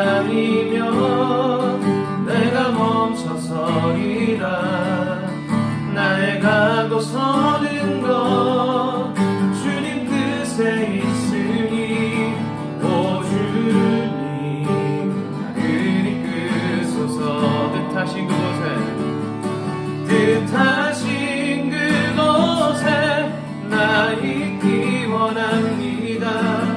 아니면 내가 멈춰서리라. 나의 가고 서는 것 주님 뜻에 있으니 오 주님 나를 이끄소서 뜻하신 그곳에 뜻하신 그곳에 나 있기 원합니다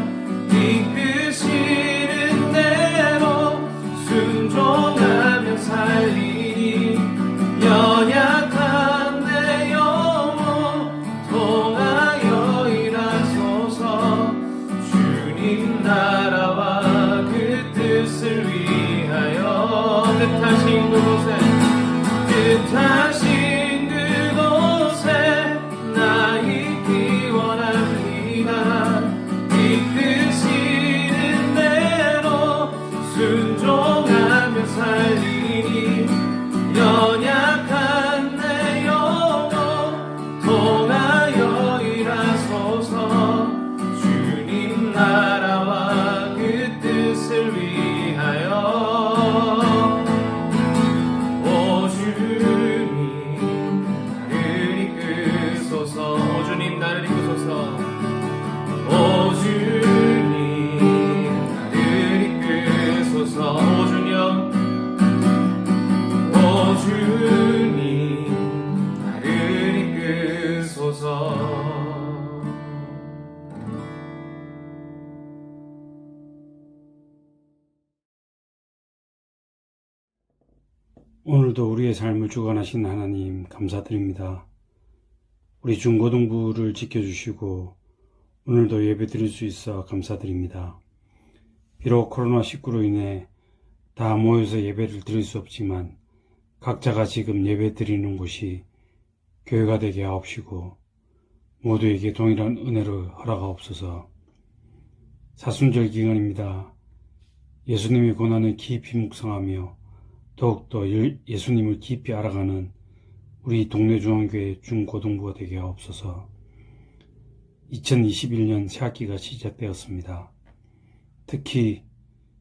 오늘도 우리의 삶을 주관하신 하나님 감사드립니다. 우리 중고등부를 지켜주시고 오늘도 예배 드릴 수 있어 감사드립니다. 비록 코로나19로 인해 다 모여서 예배를 드릴 수 없지만 각자가 지금 예배 드리는 곳이 교회가 되게 하옵시고 모두에게 동일한 은혜를 허락하옵소서 사순절 기간입니다. 예수님의 고난을 깊이 묵상하며 더욱더 예- 예수님을 깊이 알아가는 우리 동네 중앙교회 중고등부가 되게 하옵소서. 2021년 새학기가 시작되었습니다. 특히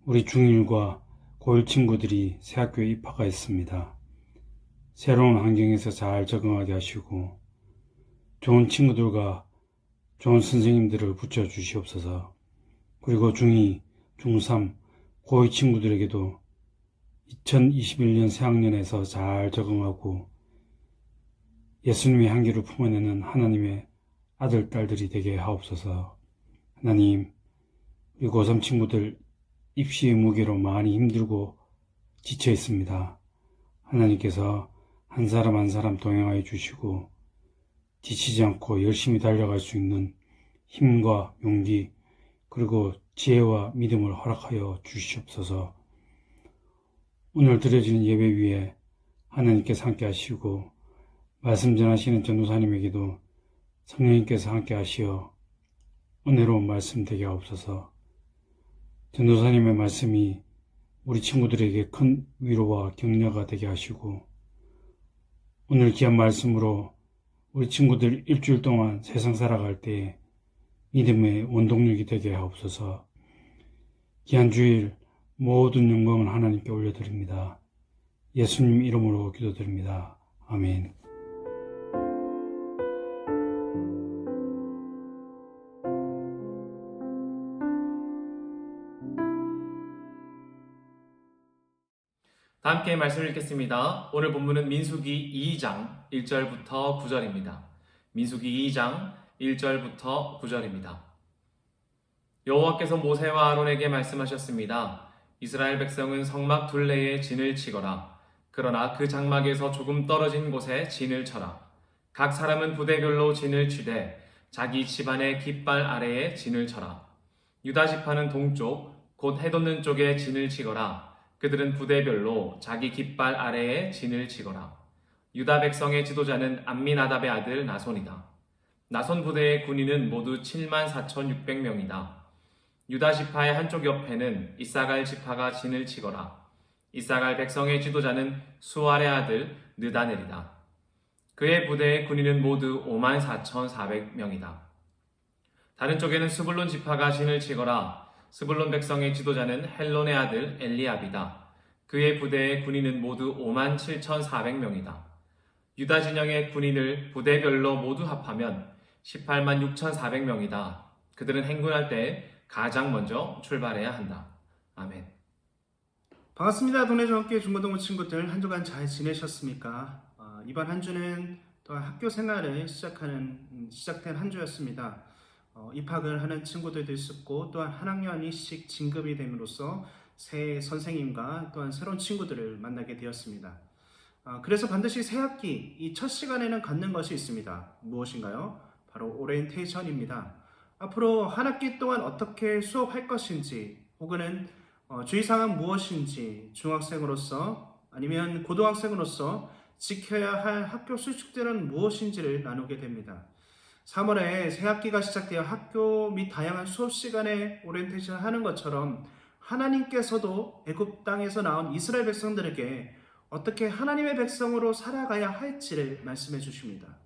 우리 중1과 고1 친구들이 새학교에 입학하였습니다. 새로운 환경에서 잘 적응하게 하시고 좋은 친구들과 좋은 선생님들을 붙여 주시옵소서. 그리고 중2, 중3, 고2 친구들에게도 2021년 새학년에서 잘 적응하고 예수님의 향기를 품어내는 하나님의 아들, 딸들이 되게 하옵소서. 하나님, 우리 고3 친구들 입시의 무게로 많이 힘들고 지쳐 있습니다. 하나님께서 한 사람 한 사람 동행하여 주시고 지치지 않고 열심히 달려갈 수 있는 힘과 용기 그리고 지혜와 믿음을 허락하여 주시옵소서. 오늘 드려지는 예배 위에 하나님께서 함께 하시고 말씀 전하시는 전도사님에게도 성령님께서 함께 하시어 은혜로운 말씀 되게 하옵소서. 전도사님의 말씀이 우리 친구들에게 큰 위로와 격려가 되게 하시고 오늘 귀한 말씀으로 우리 친구들 일주일 동안 세상 살아갈 때 믿음의 원동력이 되게 하옵소서. 귀한 주일 모든 영광을 하나님께 올려드립니다. 예수님 이름으로 기도드립니다. 아멘. 다 함께 말씀을 읽겠습니다. 오늘 본문은 민수기 2장 1절부터 9절입니다. 민수기 2장 1절부터 9절입니다. 여호와께서 모세와 아론에게 말씀하셨습니다. 이스라엘 백성은 성막 둘레에 진을 치거라. 그러나 그 장막에서 조금 떨어진 곳에 진을 쳐라. 각 사람은 부대별로 진을 치되 자기 집안의 깃발 아래에 진을 쳐라. 유다 지파는 동쪽 곧 해돋는 쪽에 진을 치거라. 그들은 부대별로 자기 깃발 아래에 진을 치거라. 유다 백성의 지도자는 암미나답의 아들 나손이다. 나손 부대의 군인은 모두 7만 4,600명이다. 유다 지파의 한쪽 옆에는 이사갈 지파가 진을 치거라. 이사갈 백성의 지도자는 수알의 아들 느다넬이다. 그의 부대의 군인은 모두 5만 4,400명이다. 다른 쪽에는 스불론 지파가 진을 치거라. 스불론 백성의 지도자는 헬론의 아들 엘리압이다. 그의 부대의 군인은 모두 5만 7,400명이다. 유다 진영의 군인을 부대별로 모두 합하면 18만 6,400명이다. 그들은 행군할 때 가장 먼저 출발해야 한다. 아멘. 반갑습니다. 동네 중학교 중고등부 친구들 한 주간 잘 지내셨습니까? 어, 이번 한 주는 또 학교 생활을 시작하는 음, 시작된 한 주였습니다. 어, 입학을 하는 친구들도 있었고 또한 한 학년이씩 진급이 됨으로써 새 선생님과 또한 새로운 친구들을 만나게 되었습니다. 어, 그래서 반드시 새 학기 이 첫 시간에는 갖는 것이 있습니다. 무엇인가요? 바로 오리엔테이션입니다. 앞으로 한 학기 동안 어떻게 수업할 것인지 혹은 어, 주의사항은 무엇인지 중학생으로서 아니면 고등학생으로서 지켜야 할 학교 수칙들은 무엇인지를 나누게 됩니다. 3월에 새 학기가 시작되어 학교 및 다양한 수업 시간에 오리엔테이션 하는 것처럼 하나님께서도 애굽 땅에서 나온 이스라엘 백성들에게 어떻게 하나님의 백성으로 살아가야 할지를 말씀해 주십니다.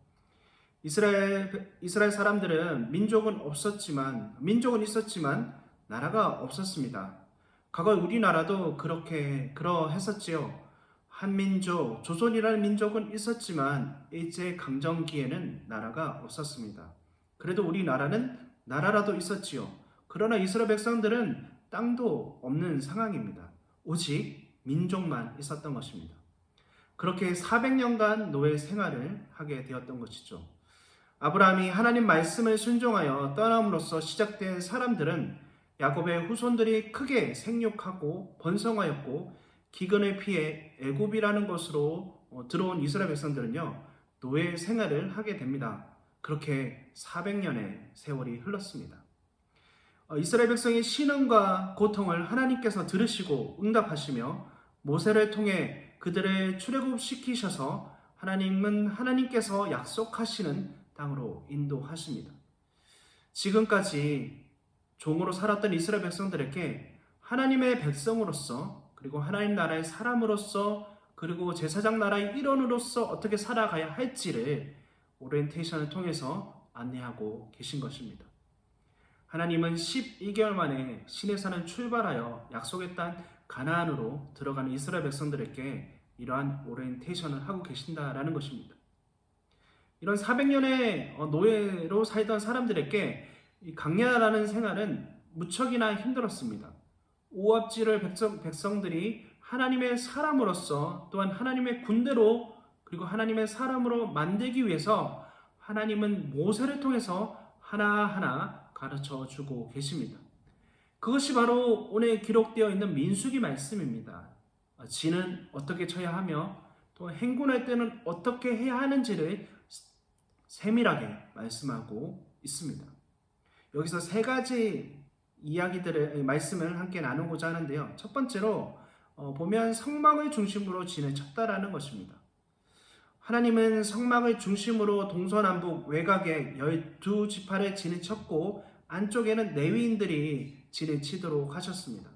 이스라엘 이스라엘 사람들은 민족은 없었지만 민족은 있었지만 나라가 없었습니다. 과거 우리나라도 그렇게 그러했었지요. 한민족, 조선이라는 민족은 있었지만 일제 강점기에는 나라가 없었습니다. 그래도 우리나라는 나라라도 있었지요. 그러나 이스라엘 백성들은 땅도 없는 상황입니다. 오직 민족만 있었던 것입니다. 그렇게 400년간 노예 생활을 하게 되었던 것이죠. 아브라함이 하나님 말씀을 순종하여 떠남으로써 시작된 사람들은 야곱의 후손들이 크게 생육하고 번성하였고 기근을 피해 애굽이라는 것으로 어, 들어온 이스라엘 백성들은요 노예 생활을 하게 됩니다. 그렇게 400년의 세월이 흘렀습니다. 어, 이스라엘 백성의 신음과 고통을 하나님께서 들으시고 응답하시며 모세를 통해 그들을 출애굽시키셔서 하나님은 하나님께서 약속하시는 땅으로 인도하십니다. 지금까지 종으로 살았던 이스라엘 백성들에게 하나님의 백성으로서 그리고 하나님 나라의 사람으로서 그리고 제사장 나라의 일원으로서 어떻게 살아가야 할지를 오리엔테이션을 통해서 안내하고 계신 것입니다. 하나님은 12개월 만에 신의 산을 출발하여 약속의 땅 가나안으로 들어가는 이스라엘 백성들에게 이러한 오리엔테이션을 하고 계신다라는 것입니다. 이런 400년의 노예로 살던 사람들에게 이 강야라는 생활은 무척이나 힘들었습니다. 오합지를 백성, 백성들이 하나님의 사람으로서 또한 하나님의 군대로 그리고 하나님의 사람으로 만들기 위해서 하나님은 모세를 통해서 하나하나 가르쳐 주고 계십니다. 그것이 바로 오늘 기록되어 있는 민수기 말씀입니다. 지는 어떻게 쳐야 하며 또 행군할 때는 어떻게 해야 하는지를 세밀하게 말씀하고 있습니다. 여기서 세 가지 이야기들을 말씀을 함께 나누고자 하는데요. 첫 번째로 어, 보면 성막을 중심으로 진을 쳤다라는 것입니다. 하나님은 성막을 중심으로 동서남북 외곽에 12지파를 진을 쳤고 안쪽에는 레위인들이 진을 치도록 하셨습니다.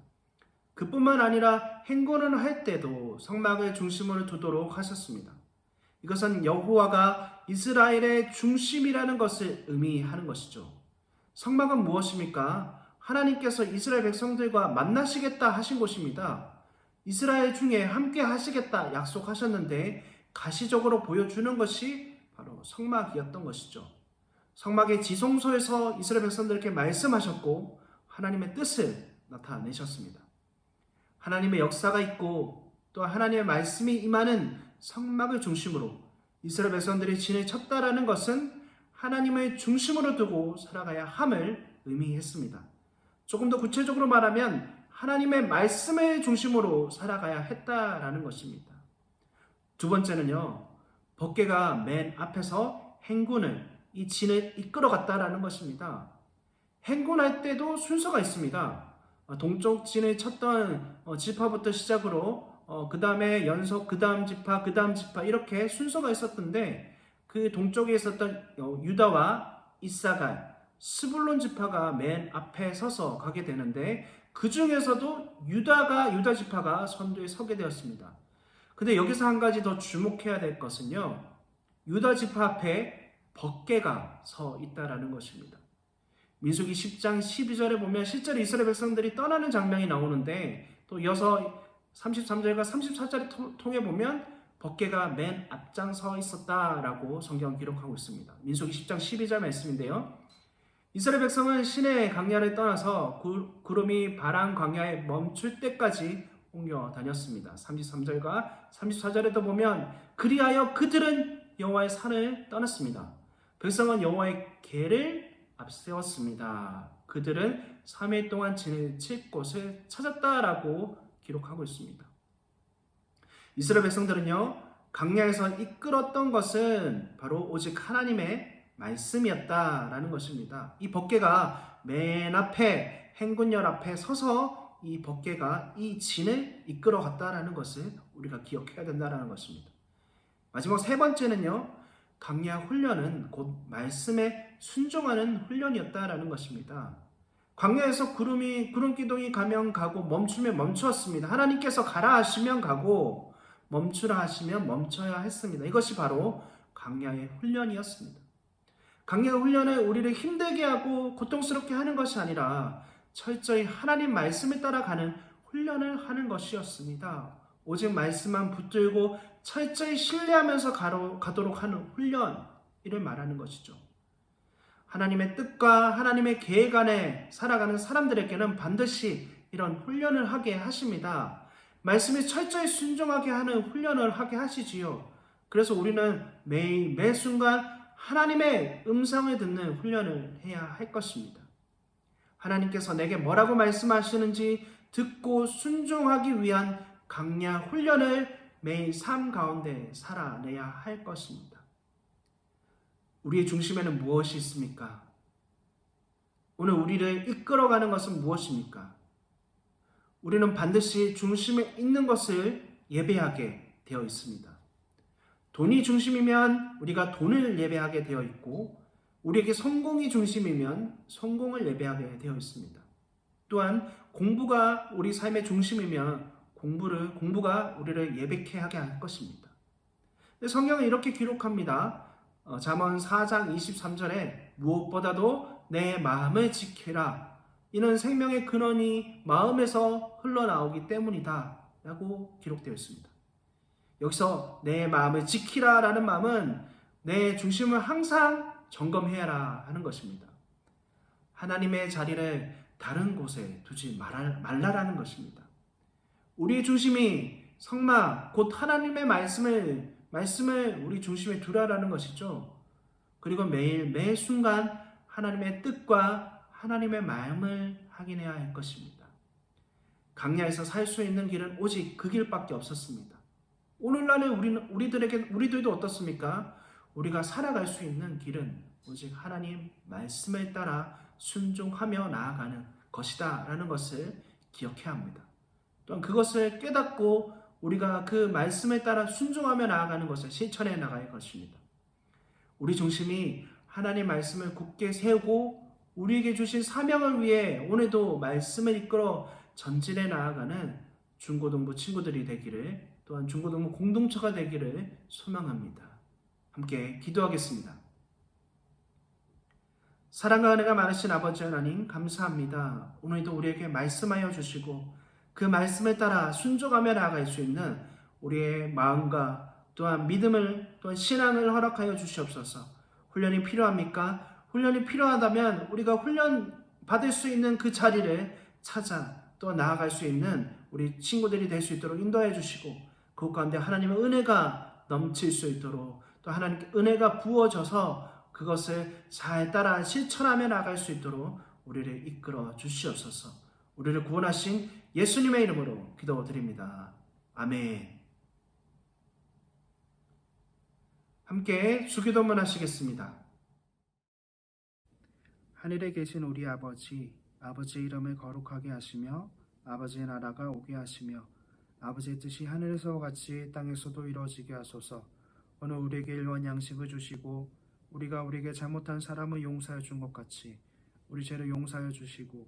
그뿐만 아니라 행군을 할 때도 성막을 중심으로 두도록 하셨습니다. 이것은 여호와가 이스라엘의 중심이라는 것을 의미하는 것이죠. 성막은 무엇입니까? 하나님께서 이스라엘 백성들과 만나시겠다 하신 곳입니다. 이스라엘 중에 함께 하시겠다 약속하셨는데 가시적으로 보여주는 것이 바로 성막이었던 것이죠. 성막의 지성소에서 이스라엘 백성들에게 말씀하셨고 하나님의 뜻을 나타내셨습니다. 하나님의 역사가 있고 또 하나님의 말씀이 임하는 성막을 중심으로 이스라엘 백성들이 진을 쳤다라는 것은 하나님을 중심으로 두고 살아가야 함을 의미했습니다. 조금 더 구체적으로 말하면 하나님의 말씀을 중심으로 살아가야 했다라는 것입니다. 두 번째는요, 법계가 맨 앞에서 행군을, 이 진을 이끌어갔다라는 것입니다. 행군할 때도 순서가 있습니다. 어, 동쪽 진을 쳤던 어, 지파부터 시작으로 그 다음에 연속, 그 다음 지파, 그 다음 지파 이렇게 순서가 있었던데 그 동쪽에 있었던 어, 유다와 이사갈, 스불론 지파가 맨 앞에 서서 가게 되는데 그 중에서도 유다가 유다 지파가 선두에 서게 되었습니다. 근데 여기서 한 가지 더 주목해야 될 것은요. 유다 지파 앞에 법계가 서 있다라는 것입니다. 민수기 10장 12절에 보면 실제로 이스라엘 백성들이 떠나는 장면이 나오는데 또 이어서 33절과 34절을 통해 보면 법계가 맨 앞장 서 있었다라고 성경 기록하고 있습니다. 민수기 10장 12절 말씀인데요. 이스라엘 백성은 시내 광야를 떠나서 구, 구름이 바람 광야에 멈출 때까지 옮겨 다녔습니다. 33절과 34절에도 보면 그리하여 그들은 여호와의 산을 떠났습니다. 백성은 여호와의 계를 앞세웠습니다. 그들은 3일 동안 칠 곳을 찾았다라고 기록하고 있습니다. 이스라엘 백성들은요, 강야에서 이끌었던 것은 바로 오직 하나님의 말씀이었다라는 것입니다. 이 법계가 맨 앞에 행군열 앞에 서서 이 법계가 이 진을 이끌어 갔다라는 것을 우리가 기억해야 된다라는 것입니다. 마지막 세 번째는요. 강야 훈련은 곧 말씀에 순종하는 훈련이었다라는 것입니다. 광야에서 구름이 구름 기둥이 가면 가고 멈추면 멈추었습니다. 하나님께서 가라 하시면 가고 멈추라 하시면 멈춰야 했습니다. 이것이 바로 강야의 훈련이었습니다. 강야 훈련은 우리를 힘들게 하고 고통스럽게 하는 것이 아니라 철저히 하나님 말씀에 따라가는 훈련을 하는 것이었습니다. 오직 말씀만 붙들고 철저히 신뢰하면서 가로, 가도록 하는 훈련 이를 말하는 것이죠. 하나님의 뜻과 하나님의 계획 안에 살아가는 사람들에게는 반드시 이런 훈련을 하게 하십니다. 말씀에 철저히 순종하게 하는 훈련을 하게 하시지요. 그래서 우리는 매일 매 순간 하나님의 음성을 듣는 훈련을 해야 할 것입니다. 하나님께서 내게 뭐라고 말씀하시는지 듣고 순종하기 위한 강야 훈련을 매일 삶 가운데 살아내야 할 것입니다. 우리의 중심에는 무엇이 있습니까? 오늘 우리를 이끌어가는 것은 무엇입니까? 우리는 반드시 중심에 있는 것을 예배하게 되어 있습니다. 돈이 중심이면 우리가 돈을 예배하게 되어 있고, 우리에게 성공이 중심이면 성공을 예배하게 되어 있습니다. 또한 공부가 우리 삶의 중심이면 공부를 공부가 우리를 예배케 하게 할 것입니다. 성경은 이렇게 기록합니다. 어, 잠언 4장 23절에 무엇보다도 내 마음을 지키라. 이는 생명의 근원이 마음에서 흘러나오기 때문이다. 라고 기록되어 있습니다. 여기서 내 마음을 지키라 라는 마음은 내 중심을 항상 점검해라 하는 것입니다. 하나님의 자리를 다른 곳에 두지 말라라는 것입니다. 우리의 중심이 성막 곧 하나님의 말씀을 말씀을 우리 중심에 두라라는 것이죠. 그리고 매일 매 순간 하나님의 뜻과 하나님의 마음을 확인해야 할 것입니다. 강야에서 살 수 있는 길은 오직 그 길밖에 없었습니다. 오늘날의 우리는 우리들에게 우리들도 어떻습니까? 우리가 살아갈 수 있는 길은 오직 하나님 말씀에 따라 순종하며 나아가는 것이다라는 것을 기억해야 합니다. 또한 그것을 깨닫고 우리가 그 말씀에 따라 순종하며 나아가는 것을 실천해 나갈 것입니다. 우리 중심이 하나님 말씀을 굳게 세우고 우리에게 주신 사명을 위해 오늘도 말씀을 이끌어 전진해 나아가는 중고등부 친구들이 되기를 또한 중고등부 공동체가 되기를 소망합니다. 함께 기도하겠습니다. 사랑과 은혜가 많으신 아버지 하나님 감사합니다. 오늘도 우리에게 말씀하여 주시고 그 말씀에 따라 순종하며 나아갈 수 있는 우리의 마음과 또한 믿음을 또한 신앙을 허락하여 주시옵소서. 훈련이 필요합니까? 훈련이 필요하다면 우리가 훈련 받을 수 있는 그 자리를 찾아 또 나아갈 수 있는 우리 친구들이 될 수 있도록 인도해 주시고 그 가운데 하나님의 은혜가 넘칠 수 있도록 또 하나님께 은혜가 부어져서 그것을 잘 따라 실천하며 나갈 수 있도록 우리를 이끌어 주시옵소서. 우리를 구원하신 예수님의 이름으로 기도드립니다. 아멘. 함께 수기도문 하시겠습니다. 하늘에 계신 우리 아버지, 아버지의 이름을 거룩하게 하시며 아버지의 나라가 오게 하시며 아버지의 뜻이 하늘에서와 같이 땅에서도 이루어지게 하소서. 오늘 우리에게 일원 양식을 주시고 우리가 우리에게 잘못한 사람을 용서해 준 것 같이 우리 죄를 용서하여 주시고